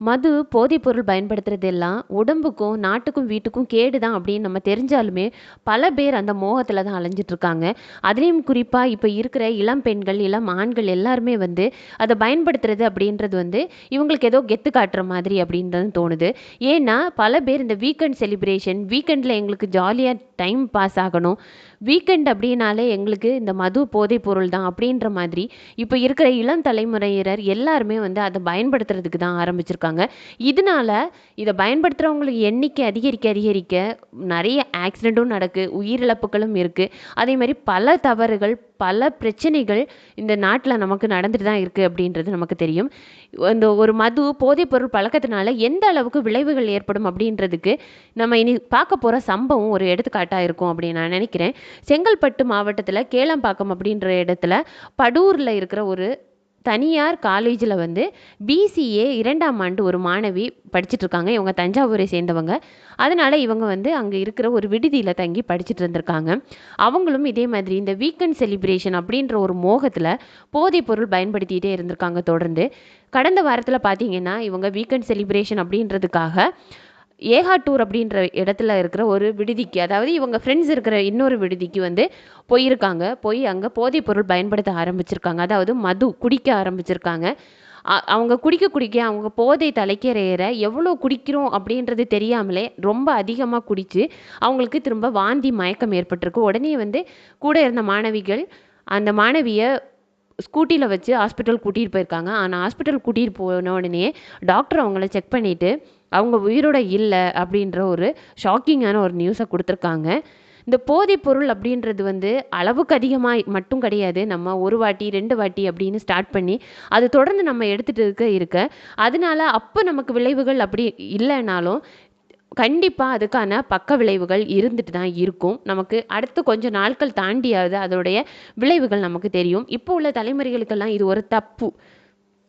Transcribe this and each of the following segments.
மது, போதைப்பொருள் பயன்படுத்துறது எல்லாம் உடம்புக்கும், நாட்டுக்கும், வீட்டுக்கும் கேடு தான் அப்படின்னு நம்ம தெரிஞ்சாலுமே, பல பேர் அந்த மோகத்தில் தான் அலைஞ்சிட்டு இருக்காங்க. குறிப்பாக இப்போ இருக்கிற இளம் பெண்கள், இளம் ஆண்கள் எல்லாருமே வந்து அதை பயன்படுத்துறது அப்படின்றது வந்து இவங்களுக்கு ஏதோ கெத்து காட்டுற மாதிரி அப்படின்றது தோணுது. ஏன்னா, பல பேர் இந்த வீக்கெண்ட் செலிப்ரேஷன், வீக்கெண்டில் எங்களுக்கு ஜாலியாக டைம் பாஸ் ஆகணும். வீக்கெண்ட் அப்படின்னாலே எங்களுக்கு இந்த மது, போதைப் பொருள் தான் அப்படின்ற மாதிரி இப்போ இருக்கிற இளம் தலைமுறையினர் எல்லாருமே வந்து அதை பயன்படுத்துறதுக்கு தான் ஆரம்பிச்சிருக்காங்க. இதனால இதை பயன்படுத்துறவங்களுக்கு எண்ணிக்கை அதிகரிக்க அதிகரிக்க நிறைய ஆக்சிடெண்ட்டும் நடக்கு, உயிரிழப்புகளும் இருக்கு. மாதிரி பல தவறுகள், பல பிரச்சனைகள் இந்த நாட்டில் நமக்கு நடந்துட்டு தான் இருக்கு அப்படின்றது நமக்கு தெரியும். இந்த ஒரு மது, போதைப்பொருள் பழக்கத்தினால எந்த அளவுக்கு விளைவுகள் ஏற்படும் அப்படின்றதுக்கு நம்ம இனி பார்க்க போற சம்பவம் ஒரு எடுத்துக்காட்டாக இருக்கும் அப்படின்னு நான் நினைக்கிறேன் செங்கல்பட்டு மாவட்டத்தில் கேளம்பாக்கம் அப்படின்ற இடத்துல படூர்ல இருக்கிற ஒரு தனியார் காலேஜில் வந்து பிசிஏ இரண்டாம் ஆண்டு ஒரு மாணவி படிச்சுட்ருக்காங்க இவங்க தஞ்சாவூரை சேர்ந்தவங்க. அதனால் இவங்க வந்து அங்கே இருக்கிற ஒரு விடுதியில் தங்கி படிச்சுட்டு இருந்திருக்காங்க. அவங்களும் இதே மாதிரி இந்த வீக்கெண்ட் செலிப்ரேஷன் அப்படின்ற ஒரு மோகத்தில் போதைப் பொருள் பயன்படுத்திகிட்டே இருந்திருக்காங்க தொடர்ந்து. கடந்த வாரத்தில் பார்த்தீங்கன்னா, இவங்க வீக்கெண்ட் செலிப்ரேஷன் அப்படின்றதுக்காக ஏகாட்டூர் அப்படின்ற இடத்துல இருக்கிற ஒரு விடுதிக்கு, அதாவது இவங்க ஃப்ரெண்ட்ஸ் இருக்கிற இன்னொரு விடுதிக்கு வந்து போயிருக்காங்க. போய் அங்கே போதைப் பொருள் பயன்படுத்த ஆரம்பிச்சிருக்காங்க. அதாவது மது குடிக்க ஆரம்பிச்சிருக்காங்க. அ அவங்க குடிக்க குடிக்க அவங்க போதை தலைக்கேற எவ்வளோ குடிக்கிறோம் அப்படின்றது தெரியாமலே ரொம்ப அதிகமாக குடித்து அவங்களுக்கு திரும்ப வாந்தி, மயக்கம் ஏற்பட்டிருக்கு. உடனே வந்து கூட இருந்த மாணவிகள் அந்த மாணவியை ஸ்கூட்டியில் வச்சு ஹாஸ்பிட்டல் கூட்டிகிட்டு போயிருக்காங்க. ஆனால் ஹாஸ்பிட்டல் கூட்டிகிட்டு போன உடனே டாக்டர் அவங்கள செக் பண்ணிவிட்டு அவங்க உயிரோட இல்லை அப்படின்ற ஒரு ஷாக்கிங்கான ஒரு நியூஸை கொடுத்துருக்காங்க இந்த போதைப் பொருள் அப்படின்றது வந்து அளவுக்கு அதிகமாக மட்டும் கிடையாது. நம்ம ஒரு வாட்டி, ரெண்டு வாட்டி அப்படின்னு ஸ்டார்ட் பண்ணி, அது தொடர்ந்து நம்ம எடுத்துகிட்டு இருக்க இருக்க, அதனால அப்போ நமக்கு விளைவுகள் அப்படி இல்லைனாலும் கண்டிப்பா அதுக்கான பக்க விளைவுகள் இருந்துட்டு தான் இருக்கும். நமக்கு அடுத்து கொஞ்சம் நாட்கள் தாண்டியாவது அதோடைய விளைவுகள் நமக்கு தெரியும். இப்போ உள்ள தலைமுறைகளுக்கெல்லாம் இது ஒரு தப்பு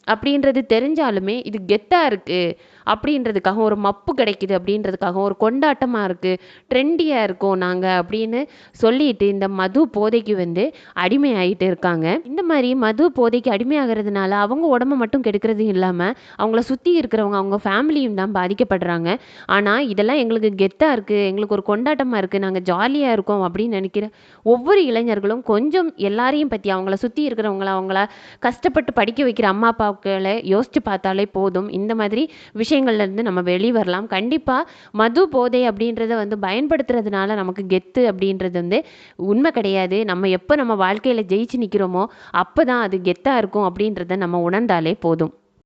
அப்படின்றது தெரிஞ்சாலுமே, இது கெத்தாக இருக்குது அப்படின்றதுக்காக, ஒரு மப்பு கிடைக்குது அப்படின்றதுக்காக, ஒரு கொண்டாட்டமாக இருக்குது ட்ரெண்டியாக இருக்கோம் நாங்கள் அப்படின்னு சொல்லிட்டு இந்த மது, போதைக்கு வந்து அடிமையாயிட்டு இருக்காங்க. இந்த மாதிரி மது, போதைக்கு அடிமையாகிறதுனால அவங்க உடம்ப மட்டும் கெடுக்கிறது இல்லாமல் அவங்கள சுற்றி இருக்கிறவங்க, அவங்க ஃபேமிலியும் தான் பாதிக்கப்படுறாங்க. ஆனால் இதெல்லாம் எங்களுக்கு கெத்தாக இருக்குது எங்களுக்கு ஒரு கொண்டாட்டமாக இருக்குது நாங்கள் ஜாலியாக இருக்கோம் அப்படின்னு நினைக்கிற ஒவ்வொரு இளைஞர்களும் கொஞ்சம் எல்லாரையும் பற்றி அவங்கள சுற்றி இருக்கிறவங்கள, அவங்கள கஷ்டப்பட்டு படிக்க வைக்கிற அம்மா, அப்பா அப்பாக்கள யோசிச்சு பார்த்தாலே போதும். இந்த மாதிரி விஷயங்கள்ல இருந்து நம்ம வெளிவரலாம். கண்டிப்பா மது, போதை அப்படின்றத வந்து பயன்படுத்துறதுனால நமக்கு கெத்து அப்படின்றது வந்து உண்மை கிடையாது. நம்ம எப்போ நம்ம வாழ்க்கையில் ஜெயிச்சு நிக்கிறோமோ, அப்போ தான் அது கெத்தாக இருக்கும் அப்படின்றத நம்ம உணர்ந்தாலே போதும்.